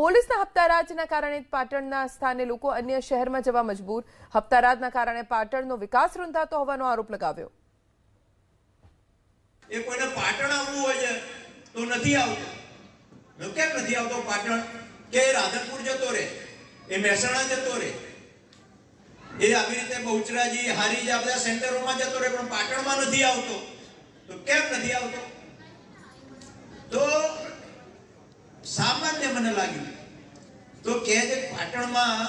પોલીસના હપ્તારાજના કારણે પાટણના સ્થાને લોકો અન્ય શહેરમાં જવા મજબૂર. હપ્તારાજના કારણે પાટણનો વિકાસ રૂંધાતો હોવાનો આરોપ લગાવ્યો. એ કોઈને પાટણ આવવું હોય છે તો નથી આવતો. કેમ નથી આવતો પાટણ? કે રાધનપુર જતો રહે, એ મહેસાણા જતો રહે. એ આવી રીતે બહુચરાજી હારીજ આ બધા સેન્ટરોમાં જતો રહે, પણ પાટણમાં નથી આવતો. તો કેમ નથી આવતો? તો સામાન્ય મને લાગ્યું. તો કે છે, પાટણમાં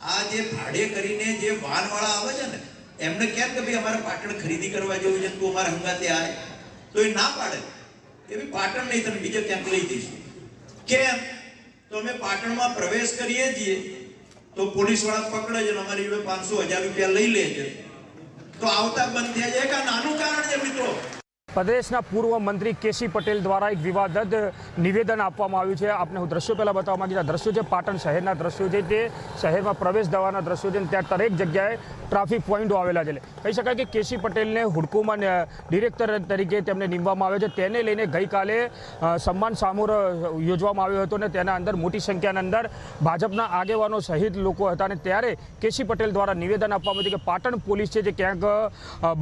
આ જે ભાડે કરીને જે વાનવાળા આવે છે ને, એમને કેમ કે ભાઈ અમારે પાટણ ખરીદી કરવા જેવું છે તું અમારા હંગાતે આવે તો એ ના પાડે. કે ભાઈ પાટણ નહીં તમે બીજે ક્યાંક લઈ જઈશું. કેમ? તો અમે પાટણમાં પ્રવેશ કરીએ છીએ, તો પોલીસવાળા પકડે છે અમારી જોડે પાંચસો હજાર રૂપિયા લઈ લે છે. તો આવતા બંધ થયા છે. એક આ નાનું કારણ છે મિત્રો. પ્રદેશના પૂર્વ મંત્રી કેસી પટેલ દ્વારા એક વિવાદદ નિવેદન આપવામાં આવ્યું છે. આપને હું દ્રશ્યો પહેલાં બતાવવા માગીશ. આ દ્રશ્યો છે પાટણ શહેરના દ્રશ્યો છે. તે શહેરમાં પ્રવેશ દવાના દ્રશ્યો છે ત્યાં દરેક જગ્યાએ ટ્રાફિક પોઈન્ટો આવેલા છે. કહી શકાય કે કેસી પટેલને હુડકોમાં ડિરેક્ટર તરીકે તેમને નીમવામાં આવ્યો છે. તેને લઈને ગઈકાલે સન્માન સામોર યોજવામાં આવ્યો હતો અને તેના અંદર મોટી સંખ્યાના અંદર ભાજપના આગેવાનો સહિત લોકો હતા અને ત્યારે કેસી પટેલ દ્વારા નિવેદન આપવામાં આવ્યું કે પાટણ પોલીસ છે જે ક્યાંક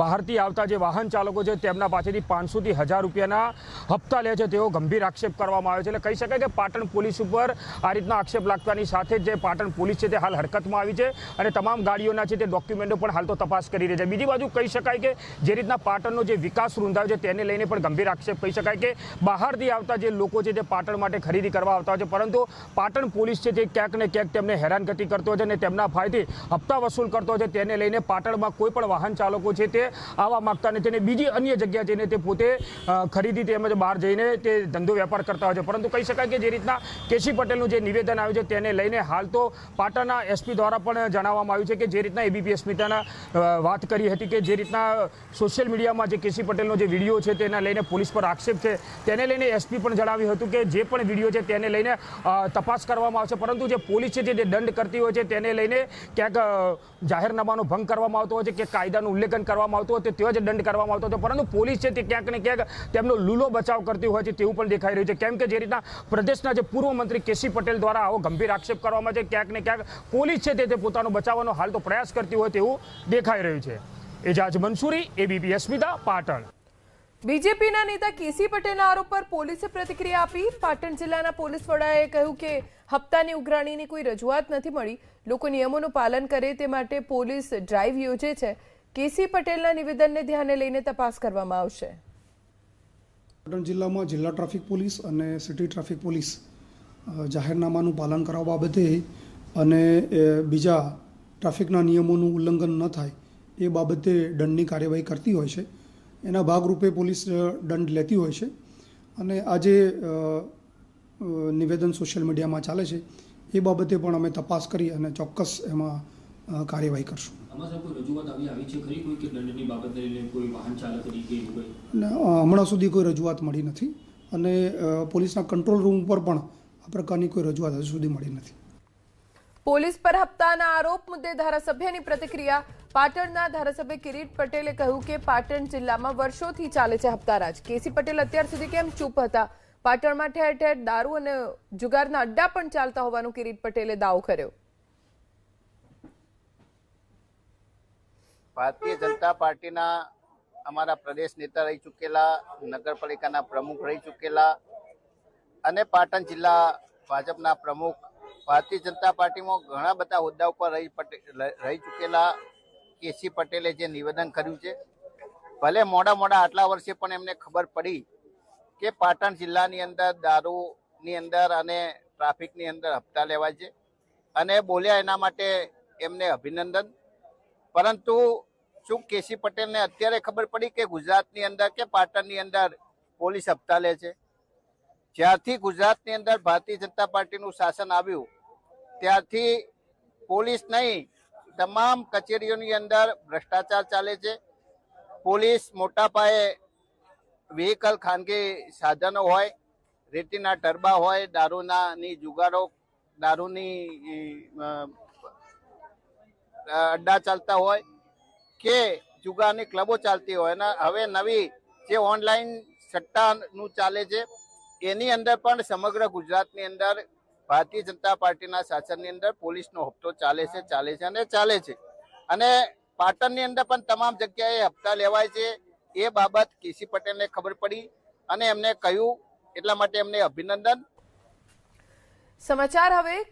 બહારથી આવતા જે વાહન ચાલકો છે તેમના પાસેથી પાંચસોથી હજાર રૂપિયાના હપ્તા લે છે. તેવો ગંભીર આક્ષેપ કરવામાં આવ્યો છે. એટલે કહી શકાય કે પાટણ પોલીસ ઉપર આ રીતના આક્ષેપ લાગતાની સાથે જ જે પાટણ પોલીસ છે તે હાલ હરકતમાં આવી છે અને તમામ ગાડીઓના છે તે ડોક્યુમેન્ટો પણ હાલ તો તપાસ કરી રહી છે. બીજી બાજુ કહી શકાય કે જે રીતના પાટણનો જે વિકાસ રૂંધાયો છે તેને લઈને પણ ગંભીર આક્ષેપ કહી શકાય કે બહારથી આવતા જે લોકો છે તે પાટણ માટે ખરીદી કરવા આવતા હોય છે. પરંતુ પાટણ પોલીસ છે તે ક્યાંક ને ક્યાંક તેમને હેરાનગતિ કરતો છે અને તેમના ફાયદે હપ્તા વસૂલ કરતો છે. તેને લઈને પાટણમાં કોઈ પણ વાહન ચાલકો છે તે આવવા માગતા નથી. અને બીજી અન્ય જગ્યા જઈને તે પોતે ખરીદી તેમજ બહાર જઈને તે ધંધો વેપાર કરતા હોય છે. પરંતુ કહી શકાય કે જે રીતના કેસી પટેલનું જે નિવેદન આવ્યું છે તેને લઈને હાલ તો પાટણના એસપી દ્વારા પણ જણાવવામાં આવ્યું છે કે જે રીતના એબીપી અસ્મિતાના વાત કરી હતી કે જે રીતના સોશિયલ મીડિયામાં જે કેસી પટેલનો જે વીડિયો છે તેના લઈને પોલીસ પર આક્ષેપ છે. તેને લઈને એસપી પણ જણાવ્યું હતું કે જે પણ વીડિયો છે તેને લઈને તપાસ કરવામાં આવશે. પરંતુ જે પોલીસ છે જે દંડ કરતી હોય છે તેને લઈને ક્યાંક જાહેરનામાનો ભંગ કરવામાં આવતો હોય છે, કે કાયદાનું ઉલ્લેખન કરવામાં આવતું હોય તો તેવો જ દંડ કરવામાં આવતો હતો પરંતુ પોલીસ છે તે ક્યાંક ને ક્યાંક તેમનો લૂલો બચાવ કરતી હોય છે તેવું પણ દેખાઈ રહ્યું છે. કેમ કે જે રીતના પ્રદેશના જે પૂર્વ મંત્રી કેસી પટેલ દ્વારા આવો ગંભીર આક્ષેપ કરવામાં છે, ક્યાંક ને ક્યાંક પોલીસ છે તે પોતાનો બચાવવાનો હાલ તો પ્રયાસ કરતી હોય તેવું દેખાઈ રહ્યું છે. એજાજ મંસૂરી, એબીપી અસ્મિતા, પાટણ. બીજેપીના નેતા કેસી પટેલના આરોપ પર પોલીસે પ્રતિક્રિયા આપી. પાટણ જિલ્લાના પોલીસ વડાએ કહ્યું કે હપ્તાની ઉઘરાણીની કોઈ રજૂઆત નથી મળી. લોકો નિયમોનું પાલન કરે તે માટે પોલીસ ડ્રાઈવ યોજે છે. કેસી પટેલના નિવેદનને ધ્યાને લઈને તપાસ કરવામાં આવશે. પાટણ જિલ્લામાં જિલ્લા ટ્રાફિક પોલીસ અને સિટી ટ્રાફિક પોલીસ જાહેરનામાનું પાલન કરવા બાબતે અને બીજા ટ્રાફિકના નિયમોનું ઉલ્લંઘન ન થાય એ બાબતે દંડની કાર્યવાહી કરતી હોય છે. એના ભાગરૂપે પોલીસ દંડ લેતી હોય છે. અને આજે નિવેદન સોશિયલ મીડિયામાં ચાલે છે. એ બાબતે પણ અમે તપાસ કરી અને ચોક્કસ એમાં કાર્યવાહી કરશું. હમણાં સુધી કોઈ રજૂઆત મળી નથી અને પોલીસના કંટ્રોલ રૂમ પર પણ આ પ્રકારની કોઈ રજૂઆત હજુ સુધી મળી નથી. પોલીસ પર હપ્તાના આરોપ મુદ્દે ધારાસભ્યની પ્રતિક્રિયા. પાટણના ધારાસભ્ય કિરીટ પટેલે કહ્યું કે પાટણ જિલ્લામાં વર્ષોથી ચાલે છે હપ્તારાજ કેસી પટેલ અત્યાર સુધી કેમ ચૂપ હતા? પાટણમાં ઠેર ઠેર દારૂ અને જુગારના અડ્ડા પણ ચાલતા હોવાનું કિરીટ પટેલે દાવો કર્યો. ભારતીય જનતા પાર્ટીના અમારા પ્રદેશ નેતા રહી ચૂકેલા, નગરપાલિકાના પ્રમુખ રહી ચૂકેલા અને પાટણ જિલ્લા ભાજપના પ્રમુખ, ભારતીય જનતા પાર્ટીમાં ઘણા બધા હોદ્દા ઉપર રહી રહી ચૂકેલા, કેસી પટેલે જે નિવેદન કર્યું છે. ભલે મોડા મોડા આટલા વર્ષે પણ એમને ખબર પડી કે પાટણ જિલ્લાની અંદર દારૂની અંદર અને ટ્રાફિકની અંદર હપ્તા લેવાય છે. અને બોલ્યા એના માટે એમને અભિનંદન. પરંતુ શું કેસી પટેલને અત્યારે ખબર પડી કે ગુજરાતની અંદર કે પાટણની અંદર પોલીસ હપ્તા લે છે? જ્યારથી ગુજરાતની અંદર ભારતીય જનતા પાર્ટીનું શાસન આવ્યું, ત્યારથી પોલીસ નહીં, તમામ કચેરીઓની અંદર ભ્રષ્ટાચાર ચાલે છે. પોલીસ મોટા પાયે વ્હીકલ ખાનગી સાધનો હોય, રેતીના ટરબા હોય દારૂના ની જુગારો, દારૂની અડ્ડા ચાલતા હોય કે જુગારની ક્લબો ચાલતી હોય. અને હવે નવી જે ઓનલાઈન સટ્ટાનું ચાલે છે, એની અંદર પણ સમગ્ર ગુજરાતની અંદર ભારતીય જનતા પાર્ટીના શાસનની અંદર પોલીસનો હપ્તો ચાલે છે ચાલે છે અને ચાલે છે. અને પાટણની અંદર પણ તમામ જગ્યાએ હપ્તા લેવાય છે. એ બાબત કેસી પટેલને ખબર પડી અને એમને કહ્યું, એટલા માટે એમને અભિનંદન. સમાચાર હવે